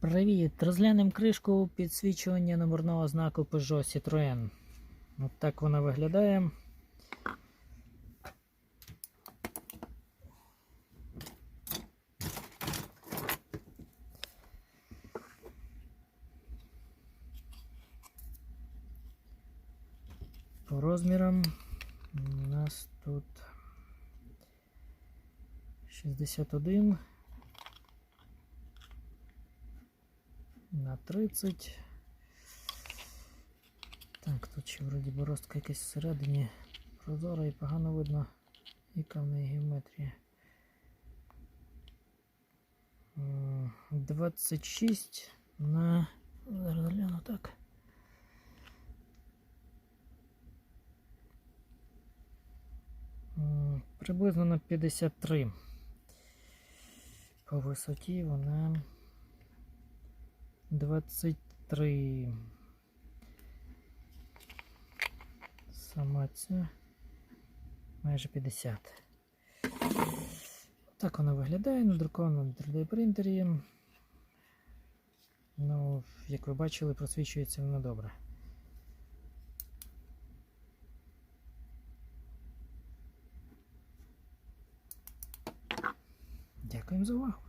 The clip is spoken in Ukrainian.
Привіт! Розглянемо кришку підсвічування номерного знаку Peugeot Citroën. От так вона виглядає. По розмірам у нас тут 61 на 30. Так, тут ще вроді бороздка якась всередині прозора і погано видно, яка в неї геометрія. 26 на. Зараз гляну так. Приблизно на 53. По висоті вона 23. Сама ця майже 50. Так вона виглядає, надрукована на 3D принтері. Ну, як ви бачили, просвічується вона добре. Дякуємо за увагу.